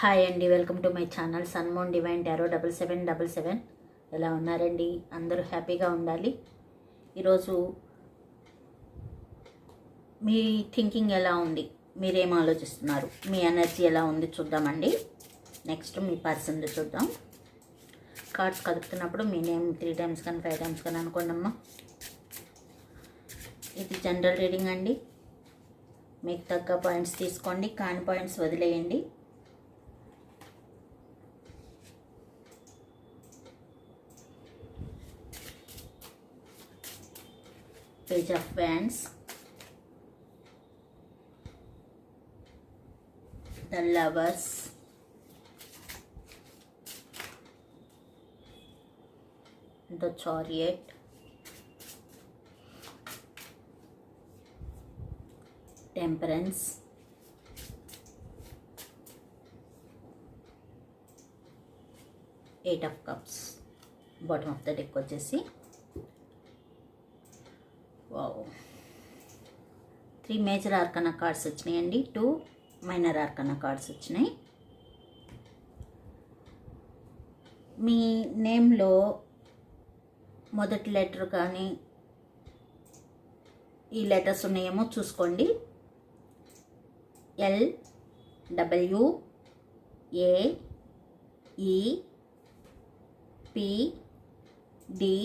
Hi అండి welcome to my channel sun moon divine tarot double seven double seven. ఎలా ఉన్నారండి? అందరూ హ్యాపీగా ఉండాలి. ఈరోజు మీ థింకింగ్ ఎలా ఉంది? మీరేం ఆలోచిస్తున్నారు? మీ ఎనర్జీ ఎలా ఉంది చూద్దామండి. నెక్స్ట్ మీ పర్సన్ చూద్దాం. కార్డ్స్ కదుపుతున్నప్పుడు మీ నేమ్ త్రీ టైమ్స్ కానీ ఫైవ్ టైమ్స్ కానీ అనుకోండమ్మా ఇది జనరల్ రీడింగ్ అండి. మీకు తగ్గ పాయింట్స్ తీసుకోండి. కాని పాయింట్స్ వదిలేయండి. page of wands the lovers the chariot temperance eight of cups bottom of the deck వచ్చేసి త్రీ మేజర్ ఆర్కనా కార్డ్స్ వచ్చినాయండి. టూ మైనర్ ఆర్కనా కార్డ్స్ వచ్చినాయి. మీ నేమ్లో మొదటి లెటర్ కానీ ఈ లెటర్స్ ఉన్నాయేమో చూసుకోండి. L W A E P D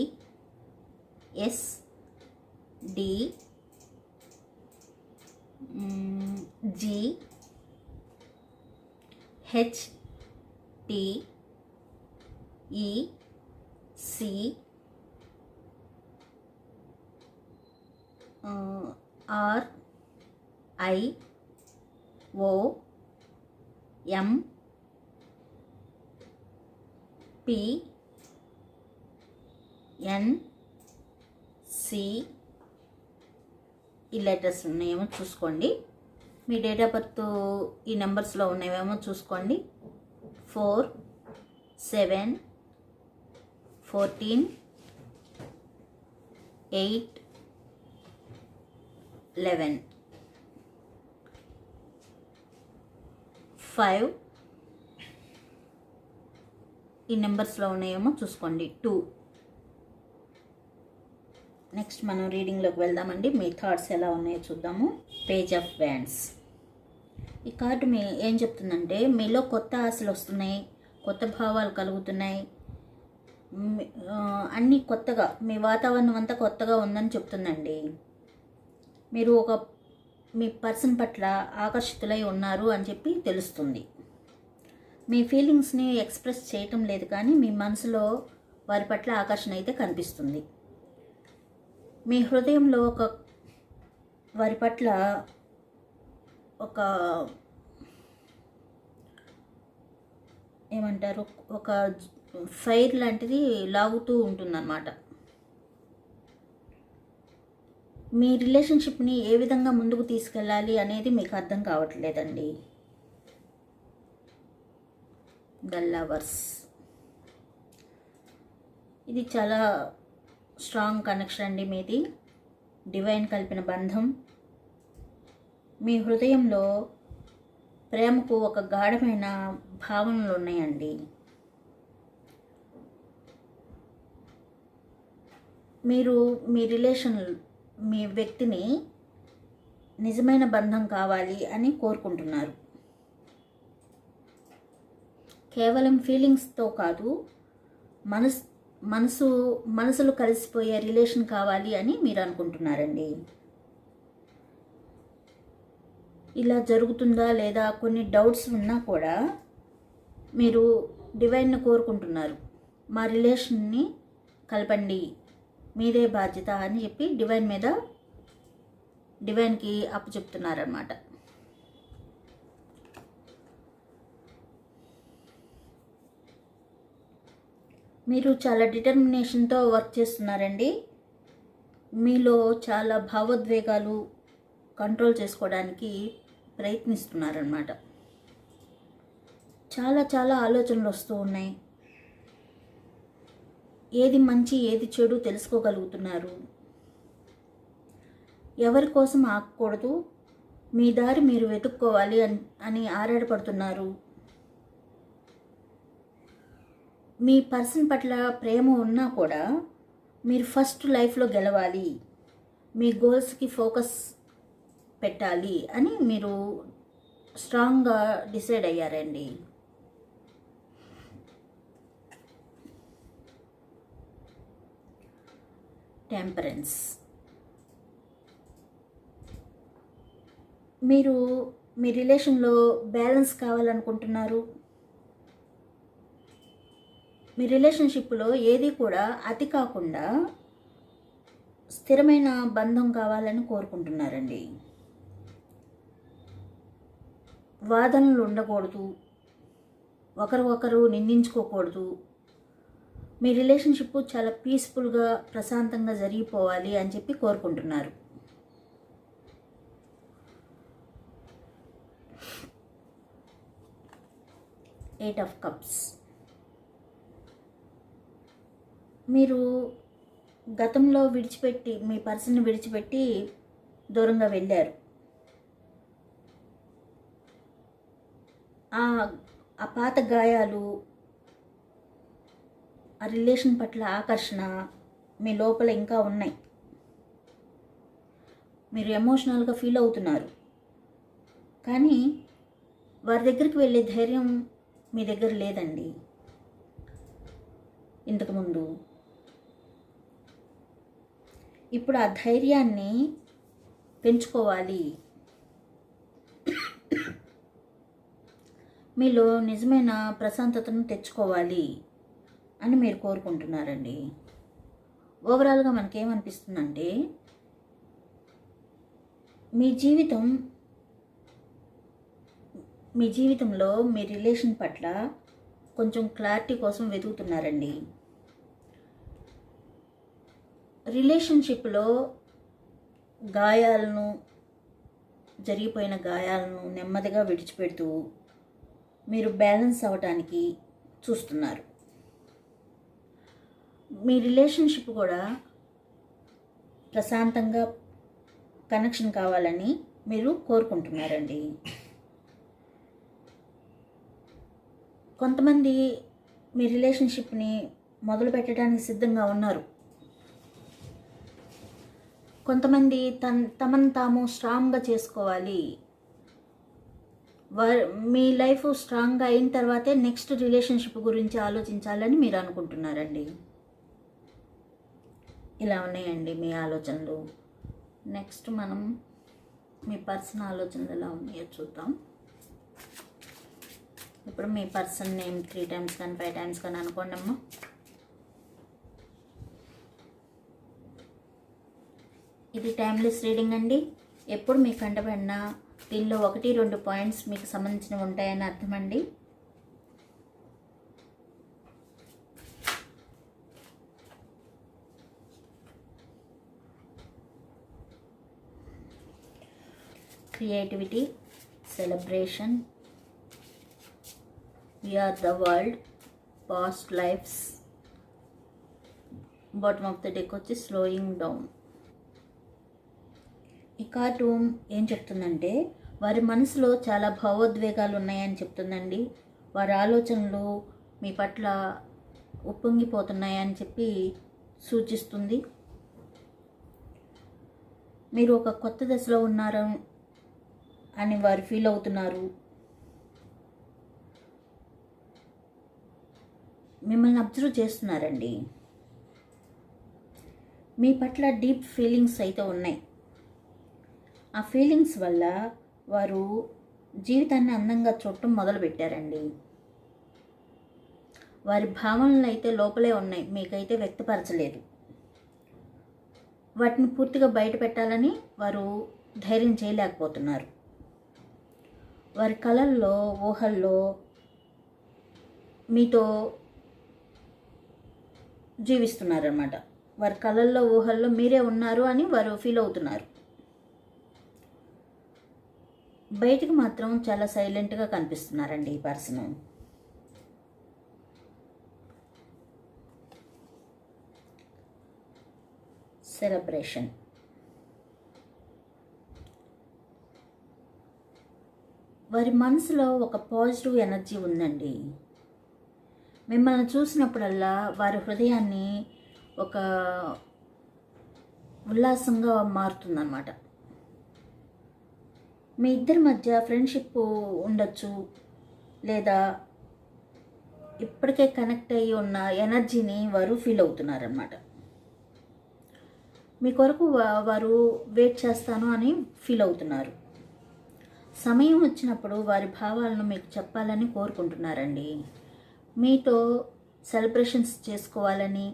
S D G H T E C R I O M P N C ఈ లెటర్స్ ఉన్నాయేమో చూసుకోండి. మీ డేట్ ఆఫ్ బర్త్ ఈ నెంబర్స్లో ఉన్నాయేమో చూసుకోండి. Four seven fourteen eight eleven five ఈ నెంబర్స్లో ఉన్నాయేమో చూసుకోండి. టూ నెక్స్ట్ మనం రీడింగ్లోకి వెళ్దామండి. మీ థాట్స్ ఎలా ఉన్నాయో చూద్దాము. పేజ్ ఆఫ్ వ్యాండ్స్ ఈ కార్డు మీ ఏం చెప్తుందంటే మీలో కొత్త ఆశలు వస్తున్నాయి కొత్త భావాలు కలుగుతున్నాయి. అన్నీ కొత్తగా మీ వాతావరణం అంతా కొత్తగా ఉందని చెప్తుందండి. మీరు ఒక మీ పర్సన్ పట్ల ఆకర్షితులై ఉన్నారు అని చెప్పి తెలుస్తుంది. మీ ఫీలింగ్స్ని ఎక్స్ప్రెస్ చేయటం లేదు కానీ మీ మనసులో వారి పట్ల ఆకర్షణ అయితే కనిపిస్తుంది. మీ హృదయంలో ఒక వారి పట్ల ఒక ఏమంటారు? ఒక ఫైర్ లాంటిది లాగుతూ ఉంటుందన్నమాట. మీ రిలేషన్షిప్ని ఏ విధంగా ముందుకు తీసుకెళ్ళాలి అనేది మీకు అర్థం కావట్లేదండి. The lovers. ఇది చాలా స్ట్రాంగ్ కనెక్షన్ అండి మీది. డివైన్ కలిపిన బంధం. మీ హృదయంలో ప్రేమకు ఒక గాఢమైన భావనలు ఉన్నాయండి. మీరు మీ రిలేషన్ మీ వ్యక్తిని నిజమైన బంధం కావాలి అని కోరుకుంటున్నారు. కేవలం ఫీలింగ్స్తో కాదు మనస్ మనసు మనసులు కలిసిపోయే రిలేషన్ కావాలి అని మీరు అనుకుంటున్నారండి. ఇలా జరుగుతుందా లేదా కొన్ని డౌట్స్ ఉన్నా కూడా మీరు డివైన్ని కోరుకుంటున్నారు. మా రిలేషన్ని కలపండి. మీదే బాధ్యత అని చెప్పి డివైన్ మీద డివైన్కి అప్పు చెప్తున్నారనమాట మీరు చాలా డిటర్మినేషన్తో వర్క్ చేస్తున్నారండి. మీలో చాలా భావోద్వేగాలు కంట్రోల్ చేసుకోవడానికి ప్రయత్నిస్తున్నారనమాట చాలా చాలా ఆలోచనలు వస్తూ ఉన్నాయి. ఏది మంచి ఏది చెడు తెలుసుకోగలుగుతున్నారు. ఎవరి కోసం ఆకూడదు మీ దారి మీరు వెతుక్కోవాలి అని అని ఆరాటపడుతున్నారు. మీ పర్సన్ పట్ల ప్రేమ ఉన్నా కూడా మీరు ఫస్ట్ లైఫ్లో గెలవాలి మీ గోల్స్కి ఫోకస్ పెట్టాలి అని మీరు స్ట్రాంగ్గా డిసైడ్ అయ్యారండి. టెంపరెన్స్. మీరు మీ రిలేషన్లో బ్యాలెన్స్ కావాలనుకుంటున్నారు? మీ రిలేషన్షిప్లో ఏది కూడా అతి కాకుండా స్థిరమైన బంధం కావాలని కోరుకుంటున్నారండి. వాదనలు ఉండకూడదు. ఒకరు ఒకరు నిందించుకోకూడదు. మీ రిలేషన్షిప్ చాలా పీస్ఫుల్గా ప్రశాంతంగా జరిగిపోవాలి అని చెప్పి కోరుకుంటున్నారు. Eight of cups. మీరు గతంలో విడిచిపెట్టి మీ పర్సన్ని విడిచిపెట్టి దూరంగా వెళ్ళారు. ఆ ఆ పాత గాయాలు ఆ రిలేషన్ పట్ల ఆకర్షణ మీ లోపల ఇంకా ఉన్నాయి. మీరు ఎమోషనల్గా ఫీల్ అవుతున్నారు. కానీ వారి దగ్గరికి వెళ్ళే ధైర్యం మీ దగ్గర లేదండి. ఇంతకుముందు ఇప్పుడు ఆ ధైర్యాన్ని పెంచుకోవాలి. మీలో నిజమైన ప్రశాంతతను తెచ్చుకోవాలి అని మీరు కోరుకుంటున్నారండి. ఓవరాల్గా మనకేమనిపిస్తుందంటే మీ జీవితం మీ జీవితంలో మీ రిలేషన్ పట్ల కొంచెం క్లారిటీ కోసం వెతుకుతున్నారండి. రిలేషన్షిప్లో గాయాలను జరిగిపోయిన గాయాలను నెమ్మదిగా విడిచిపెడుతూ మీరు బ్యాలెన్స్ అవ్వటానికి చూస్తున్నారు. మీ రిలేషన్షిప్ కూడా ప్రశాంతంగా కనెక్షన్ కావాలని మీరు కోరుకుంటున్నారండి. కొంతమంది మీ రిలేషన్షిప్ని మొదలు పెట్టడానికి సిద్ధంగా ఉన్నారు. కొంతమంది తన్ తమను తాము స్ట్రాంగ్గా చేసుకోవాలి. మీ లైఫ్ స్ట్రాంగ్ అయిన తర్వాతే నెక్స్ట్ రిలేషన్షిప్ గురించి ఆలోచించాలని మీరు అనుకుంటున్నారండి. ఇలా ఉన్నాయండి మీ ఆలోచనలు. నెక్స్ట్ మనం మీ పర్సన్ ఆలోచనలు ఎలా ఉన్నాయో చూద్దాం. ఇప్పుడు మీ పర్సన్ నేమ్ త్రీ టైమ్స్ కానీ ఫైవ్ టైమ్స్ కానీ అనుకోండి అమ్మా ఇది టైమ్లెస్ రీడింగ్ అండి. ఎప్పుడు మీ కంటపడినా దీనిలో ఒకటి రెండు పాయింట్స్ మీకు సంబంధించినవి ఉంటాయని అర్థం అండి creativity celebration we are the world past lives bottom of the deck వచ్చి స్లోయింగ్ డౌన్ ఈ కార్డు ఏం చెప్తుందంటే వారి మనసులో చాలా భావోద్వేగాలు ఉన్నాయని చెప్తుందండి. వారి ఆలోచనలు మీ పట్ల ఉప్పొంగిపోతున్నాయని చెప్పి సూచిస్తుంది. మీరు ఒక కొత్త దశలో ఉన్నారు అని వారు ఫీల్ అవుతున్నారు. మిమ్మల్ని అబ్జర్వ్ చేస్తున్నారండి. మీ పట్ల డీప్ ఫీలింగ్స్ అయితే ఉన్నాయి. ఆ ఫీలింగ్స్ వల్ల వారు జీవితాన్ని అందంగా చూడటం మొదలుపెట్టారండి. వారి భావనలు అయితే లోపలే ఉన్నాయి. మీకైతే వ్యక్తపరచలేదు. వాటిని పూర్తిగా బయట పెట్టాలని వారు ధైర్యం చేయలేకపోతున్నారు. వారి కళల్లో ఊహల్లో మీతో జీవిస్తున్నారన్నమాట. వారి కళల్లో ఊహల్లో మీరే ఉన్నారు అని వారు ఫీల్ అవుతున్నారు. బయటికి మాత్రం చాలా సైలెంట్గా కనిపిస్తున్నారండి ఈ పర్సన్. సెలబ్రేషన్. వారి మనసులో ఒక పాజిటివ్ ఎనర్జీ ఉందండి. మిమ్మల్ని చూసినప్పుడల్లా వారి హృదయాన్ని ఒక ఉల్లాసంగా మారుతుందన్నమాట. మీ ఇద్దరి మధ్య ఫ్రెండ్షిప్ ఉండొచ్చు. లేదా ఇప్పటికే కనెక్ట్ అయ్యి ఉన్న ఎనర్జీని వారు ఫీల్ అవుతున్నారనమాట మీ కొరకు వారు వెయిట్ చేస్తాను అని ఫీల్ అవుతున్నారు. సమయం వచ్చినప్పుడు వారి భావాలను మీకు చెప్పాలని కోరుకుంటున్నారండి. మీతో సెలబ్రేషన్స్ చేసుకోవాలని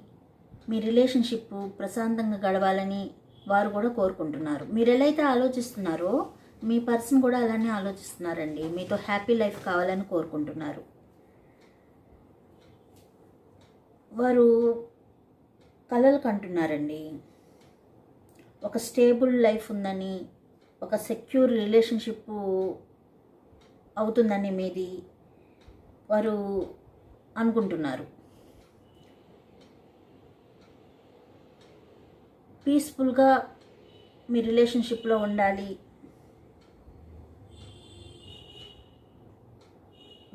మీ రిలేషన్షిప్ ప్రశాంతంగా గడవాలని వారు కూడా కోరుకుంటున్నారు. మీరు ఎలా అయితే ఆలోచిస్తున్నారో మీ పర్సన్ కూడా అలానే ఆలోచిస్తున్నారండి. మీతో హ్యాపీ లైఫ్ కావాలని కోరుకుంటున్నారు. వారు కలలు కంటున్నారండి. ఒక స్టేబుల్ లైఫ్ ఉందని ఒక సెక్యూర్ రిలేషన్షిప్ అవుతుందని మీది వారు అనుకుంటున్నారు. పీస్ఫుల్గా మీ రిలేషన్షిప్లో ఉండాలి.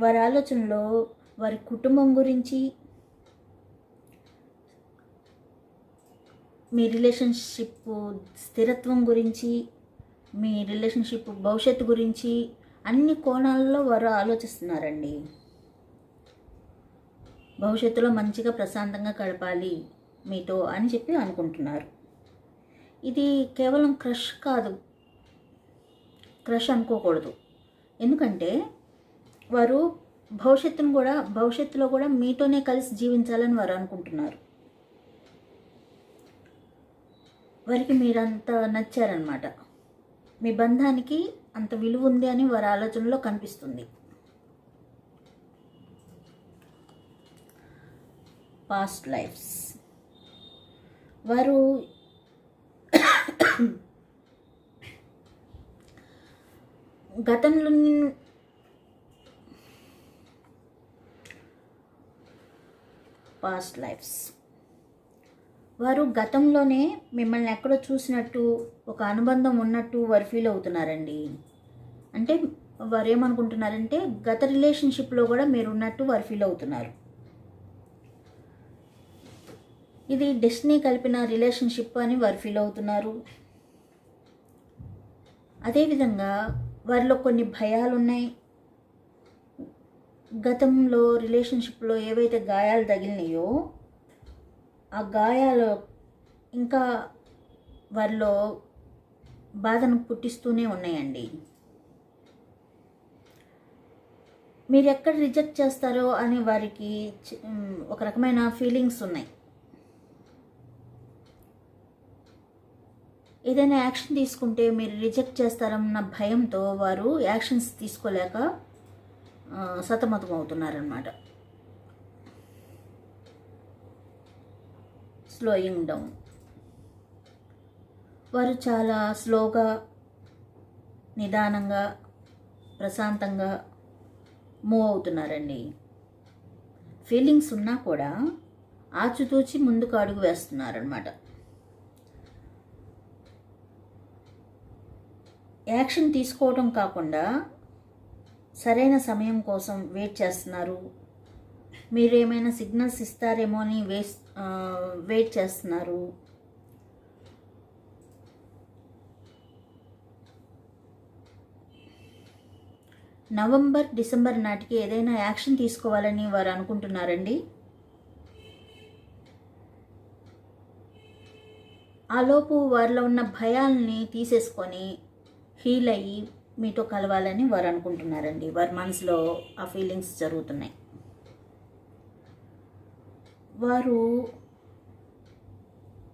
వారి ఆలోచనలో వారి కుటుంబం గురించి మీ రిలేషన్షిప్ స్థిరత్వం గురించి మీ రిలేషన్షిప్ భవిష్యత్తు గురించి అన్ని కోణాల్లో వారు ఆలోచిస్తున్నారండి. భవిష్యత్తులో మంచిగా ప్రశాంతంగా గడపాలి మీతో అని చెప్పి అనుకుంటున్నారు. ఇది కేవలం క్రష్ కాదు. క్రష్ అనుకోకూడదు. ఎందుకంటే వారు భవిష్యత్తును కూడా భవిష్యత్తులో కూడా మీతోనే కలిసి జీవించాలని వారు అనుకుంటున్నారు. వారికి మీరంత నచ్చారనమాట మీ బంధానికి అంత విలువ ఉంది అని వారి ఆలోచనలో కనిపిస్తుంది. పాస్ట్ లైఫ్స్ వారు గతంలో పాస్ట్ లైఫ్స్ వారు గతంలోనే మిమ్మల్ని ఎక్కడో చూసినట్టు ఒక అనుబంధం ఉన్నట్టు వారు ఫీల్ అవుతున్నారండి. అంటే వారు ఏమనుకుంటున్నారంటే గత రిలేషన్షిప్లో కూడా మీరు ఉన్నట్టు వారు ఫీల్ అవుతున్నారు. ఇది డెస్టినీ కలిపిన రిలేషన్షిప్ అని వారు ఫీల్ అవుతున్నారు. అదేవిధంగా వారిలో కొన్ని భయాలు ఉన్నాయి గతంలో రిలేషన్షిప్లో ఏవైతే గాయాలు తగిలినాయో ఆ గాయాలు ఇంకా వారిలో బాధను పుట్టిస్తూనే ఉన్నాయండి. మీరు ఎక్కడ రిజెక్ట్ చేస్తారో అని వారికి ఒక రకమైన ఫీలింగ్స్ ఉన్నాయి. ఏదైనా యాక్షన్ తీసుకుంటే మీరు రిజెక్ట్ చేస్తారన్న భయంతో వారు యాక్షన్స్ తీసుకోలేక సతమతం అవుతున్నారనమాట స్లోయింగ్ డౌన్ వారు చాలా స్లోగా నిదానంగా ప్రశాంతంగా మూవ్ అవుతున్నారండి. ఫీలింగ్స్ ఉన్నా కూడా ఆచితూచి ముందుకు అడుగు వేస్తున్నారనమాట యాక్షన్ తీసుకోవడం కాకుండా సరైన సమయం కోసం వెయిట్ చేస్తున్నారు. మీరు ఏమైనా సిగ్నల్స్ ఇస్తారేమో అని వేస్ వెయిట్ చేస్తున్నారు. నవంబర్ డిసెంబర్ నాటికి ఏదైనా యాక్షన్ తీసుకోవాలని వారు అనుకుంటున్నారండి? ఆలోపు వారిలో ఉన్న భయాల్ని తీసేసుకొని హీల్ అయ్యి మీతో కలవాలని వారు అనుకుంటున్నారండి. వారి మనసులో ఆ ఫీలింగ్స్ జరుగుతున్నాయి. వారు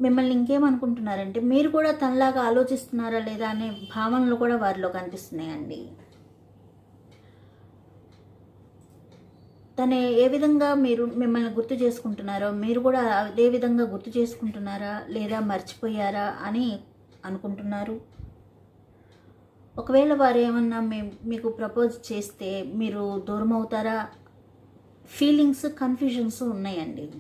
మిమ్మల్ని ఇంకేమనుకుంటున్నారంటే మీరు కూడా తనలాగా ఆలోచిస్తున్నారా లేదా అనే భావనలు కూడా వారిలో కనిపిస్తున్నాయండి. తను ఏ విధంగా మీరు మిమ్మల్ని గుర్తు చేసుకుంటున్నారో మీరు కూడా అదే విధంగా గుర్తు చేసుకుంటున్నారా లేదా మర్చిపోయారా అని అనుకుంటున్నారు? ఒకవేళ వారు ఏమన్నా మేము మీకు ప్రపోజ్ చేస్తే మీరు దూరం అవుతారా ఫీలింగ్స్ కన్ఫ్యూజన్స్ ఉన్నాయండి.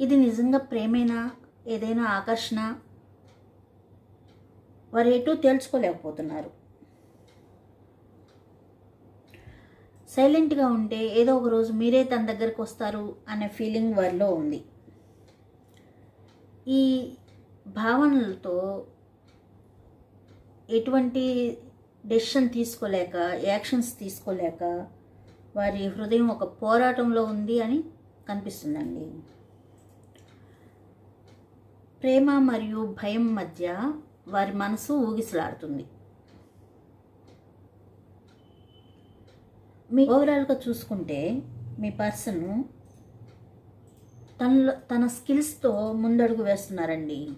ఇది నిజంగా ప్రేమేనా? ఏదైనా ఆకర్షణ? వారు ఎటు తేల్చుకోలేకపోతున్నారు. సైలెంట్గా ఉంటే ఏదో ఒక రోజు మీరే తన దగ్గరకు వస్తారు అనే ఫీలింగ్ వారిలో ఉంది. ఈ భావనలతో ఎటువంటి డెసిషన్ తీసుకోలేక యాక్షన్స్ తీసుకోలేక వారి హృదయం ఒక పోరాటంలో ఉంది అని కనిపిస్తుందండి. ప్రేమ మరియు భయం మధ్య వారి మనసు ఊగిసలాడుతుంది. మీ ఓవరాల్గా చూసుకుంటే మీ పర్సన్ తనలో తన స్కిల్స్తో ముందడుగు వేస్తున్నారండి.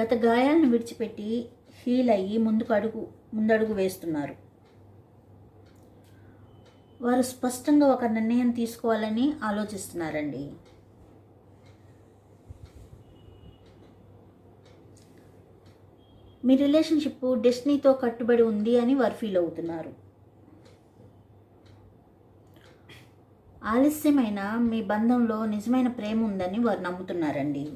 గత గాయాలను విడిచిపెట్టి హీల్ అయ్యి ముందుకు అడుగు ముందడుగు వేస్తున్నారు. వారు స్పష్టంగా ఒక నిర్ణయం తీసుకోవాలని ఆలోచిస్తున్నారండి. మీ రిలేషన్షిప్ డెస్టినీతో కట్టుబడి ఉంది అని వారు ఫీల్ అవుతున్నారు. ఆలస్యమైన మీ బంధంలో నిజమైన ప్రేమ ఉందని వారు నమ్ముతున్నారండి.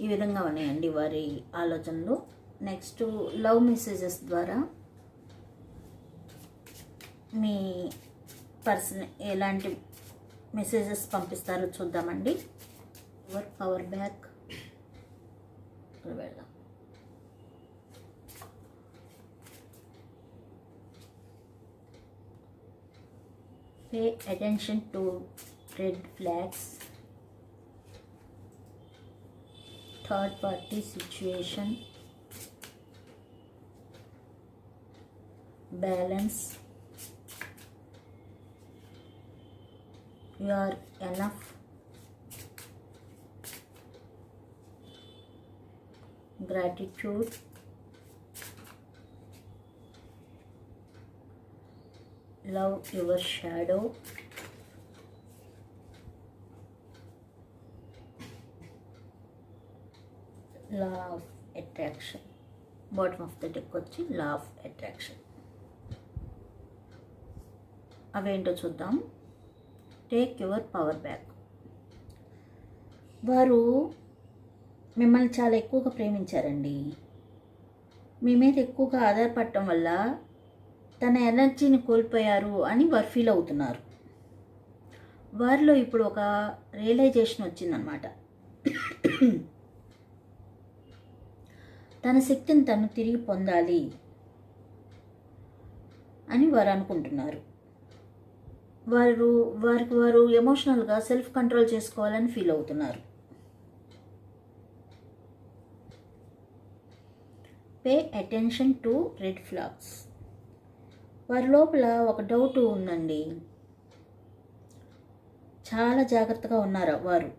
ఈ విధంగా ఉన్నాయండి వారి ఆలోచనలు. నెక్స్ట్ లవ్ మెసేజెస్ ద్వారా మీ పర్సన్ ఎలాంటి మెసేజెస్ పంపిస్తారో చూద్దామండి. యువర్ పవర్ బ్యాక్ వెళ్దాం pay attention to red flags. Third party situation. Balance. You are enough. Gratitude. Love your shadow law of attraction bottom of the deck వచ్చి law of attraction అవేంటో చూద్దాం. Take your power back వారు మిమ్మల్ని చాలా ఎక్కువగా ప్రేమించారండి. మీ మీద ఎక్కువగా ఆధారపడటం వల్ల తన ఎనర్జీని కోల్పోయారు అని వారు ఫీల్ అవుతున్నారు. వారిలో ఇప్పుడు ఒక రియలైజేషన్ వచ్చిందనమాట తన శక్తిని తను తిరిగి పొందాలి అని వారు అనుకుంటున్నారు. వారు వారికి వారు ఎమోషనల్గా సెల్ఫ్ కంట్రోల్ చేసుకోవాలని ఫీల్ అవుతున్నారు. Pay attention to red flags వారి లోపల ఒక డౌట్ ఉందండి. చాలా జాగ్రత్తగా ఉన్నారు వారు?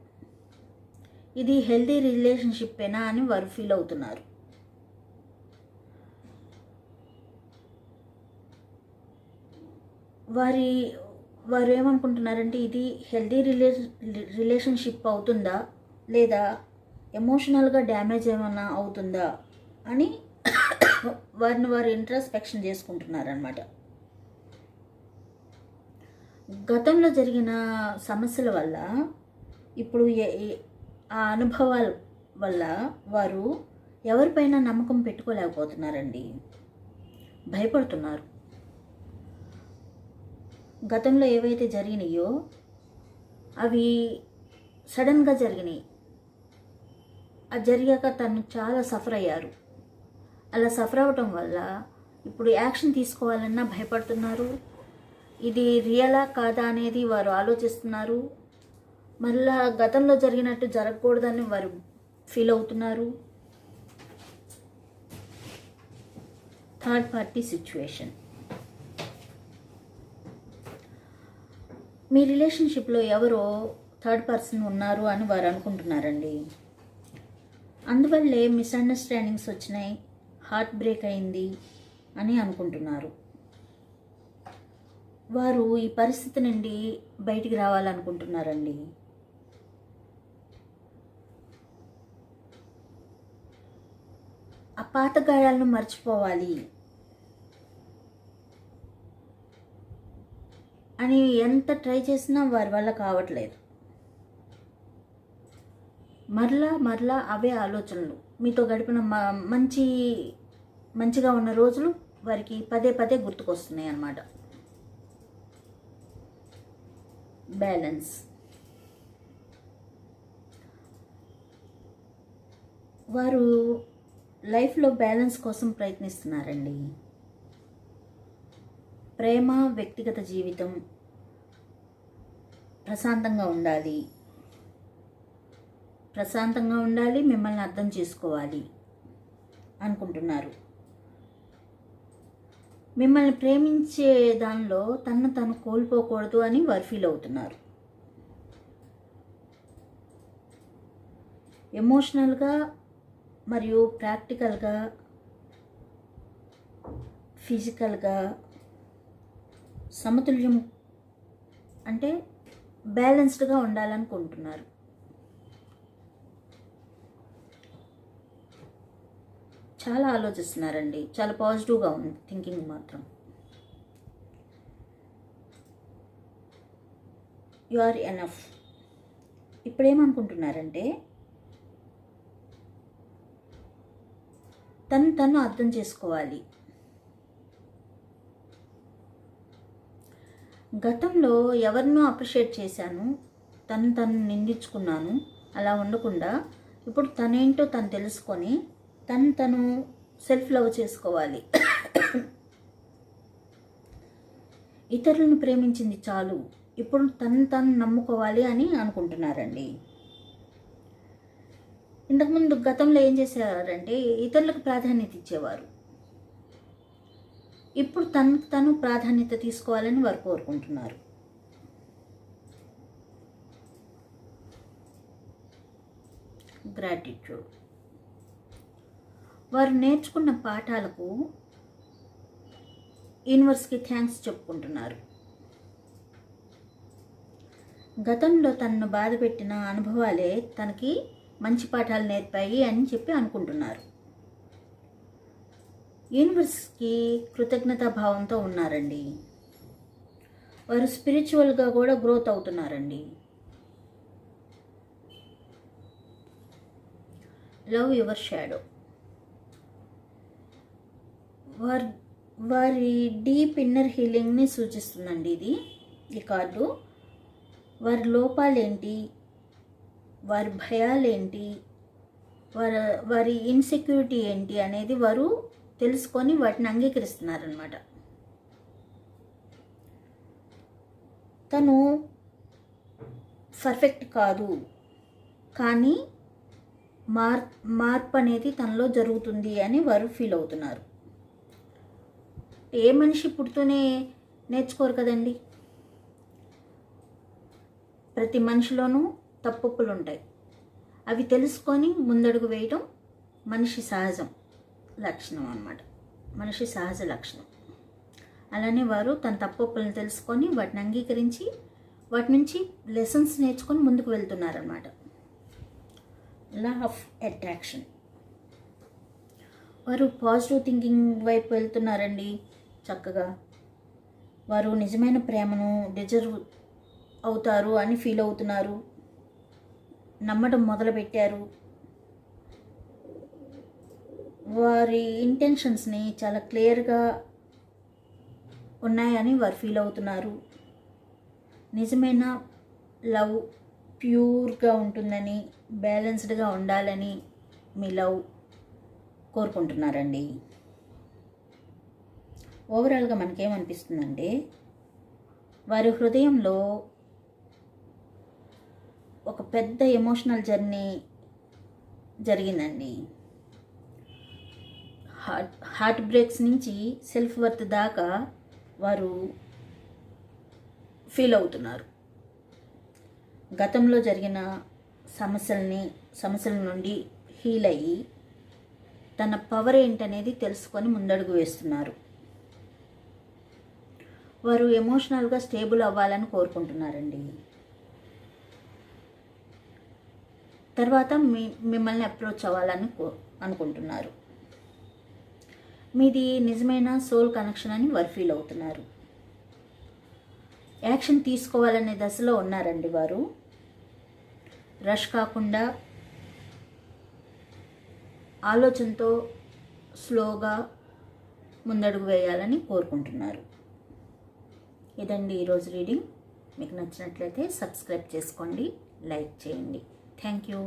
ఇది హెల్దీ రిలేషన్షిప్పేనా అని వారు ఫీల్ అవుతున్నారు. వారి వారు ఏమనుకుంటున్నారంటే ఇది హెల్దీ రిలే రిలేషన్షిప్ అవుతుందా? లేదా ఎమోషనల్గా డ్యామేజ్ ఏమైనా అవుతుందా? అని వారిని వారు ఇంట్రాస్పెక్షన్ చేసుకుంటున్నారనమాట గతంలో జరిగిన సమస్యల వల్ల ఇప్పుడు ఏ- ఆ అనుభవాల వల్ల వారు ఎవరిపైన నమ్మకం పెట్టుకోలేకపోతున్నారండి. భయపడుతున్నారు. గతంలో ఏవైతే జరిగినాయో అవి సడన్గా జరిగినాయి. అది జరిగాక తను చాలా సఫర్ అయ్యారు. అలా సఫర్ అవ్వటం వల్ల ఇప్పుడు యాక్షన్ తీసుకోవాలన్నా భయపడుతున్నారు. ఇది రియలా కాదా అనేది వారు ఆలోచిస్తున్నారు. మళ్ళా గతంలో జరిగినట్టు జరగకూడదని వారు ఫీల్ అవుతున్నారు. Third party situation. మీ రిలేషన్షిప్లో ఎవరో థర్డ్ పర్సన్ ఉన్నారు అని వారు అనుకుంటున్నారండి. అందువల్లే మిస్అండర్స్టాండింగ్స్ వచ్చినాయి హార్ట్ బ్రేక్ అయింది అని అనుకుంటున్నారు. వారు ఈ పరిస్థితి నుండి బయటికి రావాలనుకుంటున్నారండి. ఆ పాత గాయాలను మర్చిపోవాలి. అని ఎంత ట్రై చేసినా వారి వల్ల కావట్లేదు. మరలా మరలా అవే ఆలోచనలు. మీతో గడిపిన మ- మంచి మంచిగా ఉన్న రోజులు వారికి పదే పదే గుర్తుకొస్తున్నాయి అన్నమాట. బ్యాలెన్స్. వారు లైఫ్లో బ్యాలెన్స్ కోసం ప్రయత్నిస్తున్నారండి. ప్రేమ వ్యక్తిగత జీవితం ప్రశాంతంగా ఉండాలి. ప్రశాంతంగా ఉండాలి మిమ్మల్ని అర్థం చేసుకోవాలి అనుకుంటున్నారు. మిమ్మల్ని ప్రేమించే దానిలో తను తను కోల్పోకూడదు అని వారు ఫీల్ అవుతున్నారు. ఎమోషనల్గా మరియు ప్రాక్టికల్గా ఫిజికల్గా సమతుల్యం అంటే బ్యాలెన్స్డ్గా ఉండాలనుకుంటున్నారు. చాలా ఆలోచిస్తున్నారండి. చాలా పాజిటివ్గా ఉంది థింకింగ్ మాత్రం. You are enough. ఇప్పుడేమనుకుంటున్నారంటే తను తను అర్థం చేసుకోవాలి. గతంలో ఎవరినో అప్రిషియేట్ చేశాను. తను తను నిందించుకున్నాను. అలా ఉండకుండా ఇప్పుడు తనేంటో తను తెలుసుకొని తను తను సెల్ఫ్ లవ్ చేసుకోవాలి. ఇతరులను ప్రేమించింది చాలు. ఇప్పుడు తను తను నమ్ముకోవాలి అని అనుకుంటున్నారండి. ఇంతకుముందు గతంలో ఏం చేసేవారంటే ఇతరులకు ప్రాధాన్యత ఇచ్చేవారు. ఇప్పుడు తనకు తను ప్రాధాన్యత తీసుకోవాలని వారు కోరుకుంటున్నారు. గ్రాటిట్యూడ్ వారు నేర్చుకున్న పాఠాలకు యూనివర్స్కి థ్యాంక్స్ చెప్పుకుంటున్నారు. గతంలో తనను బాధపెట్టిన అనుభవాలే తనకి మంచి పాఠాలు నేర్పాయి అని చెప్పి అనుకుంటున్నారు. యూనివర్స్కి కృతజ్ఞతా భావంతో ఉన్నారండి. వారు స్పిరిచువల్గా కూడా గ్రోత్ అవుతున్నారండి. Love your shadow. వారి వారి డీప్ ఇన్నర్ హీలింగ్ని సూచిస్తుందండి ఇది ఈ కార్డు. వారి లోపాలేంటి? వారి భయాలేంటి? వారి వారి ఇన్సెక్యూరిటీ ఏంటి అనేది వారు తెలుసుకొని వాటిని అంగీకరిస్తున్నారనమాట తను పర్ఫెక్ట్ కాదు. కానీ మార్ మార్పు అనేది తనలో జరుగుతుంది అని వారు ఫీల్ అవుతున్నారు. ఏ మనిషి పుడుతూనే నేర్చుకోరు కదండి. ప్రతి మనిషిలోనూ తప్పులు ఉంటాయి అవి తెలుసుకొని ముందడుగు వేయటం మనిషి సహజం. లక్షణం అన్నమాట. మనిషి సహజ లక్షణం. అలానే వారు తన తప్పులను తెలుసుకొని వాటిని అంగీకరించి వాటి నుంచి లెసన్స్ నేర్చుకొని ముందుకు వెళ్తున్నారనమాట లా ఆఫ్ అట్రాక్షన్ వారు పాజిటివ్ థింకింగ్ వైపు వెళ్తున్నారండి చక్కగా. వారు నిజమైన ప్రేమను డిజర్వ్ అవుతారు అని ఫీల్ అవుతున్నారు. నమ్మడం మొదలుపెట్టారు. వారి ఇంటెన్షన్స్ని చాలా క్లియర్గా ఉన్నాయని వారు ఫీల్ అవుతున్నారు. నిజమైన లవ్ ప్యూర్గా ఉంటుందని బ్యాలెన్స్డ్గా ఉండాలని మీ లవ్ కోరుకుంటున్నారండి. ఓవరాల్గా మనకేమనిపిస్తుందంటే వారి హృదయంలో ఒక పెద్ద ఎమోషనల్ జర్నీ జరిగిందండి. హార్ట్ హార్ట్ బ్రేక్స్ నుంచి సెల్ఫ్ వర్త్ దాకా వారు ఫీల్ అవుతున్నారు. గతంలో జరిగిన సమస్యల్ని సమస్యల నుండి హీల్ అయ్యి తన పవర్ ఏంటనేది తెలుసుకొని ముందడుగు వేస్తున్నారు. వారు ఎమోషనల్గా స్టేబుల్ అవ్వాలని కోరుకుంటున్నారండి. తర్వాత మీ మిమ్మల్ని అప్రోచ్ అవ్వాలని కో అనుకుంటున్నారు. మీది నిజమైన సోల్ కనెక్షన్ అని వారు ఫీల్ అవుతున్నారు. యాక్షన్ తీసుకోవాలనే దశలో ఉన్నారండి వారు. రష్ కాకుండా ఆలోచనతో స్లోగా ముందడుగు వేయాలని కోరుకుంటున్నారు. ఇదండి ఈరోజు రీడింగ్ మీకు నచ్చినట్లయితే సబ్స్క్రైబ్ చేసుకోండి లైక్ చేయండి. Thank you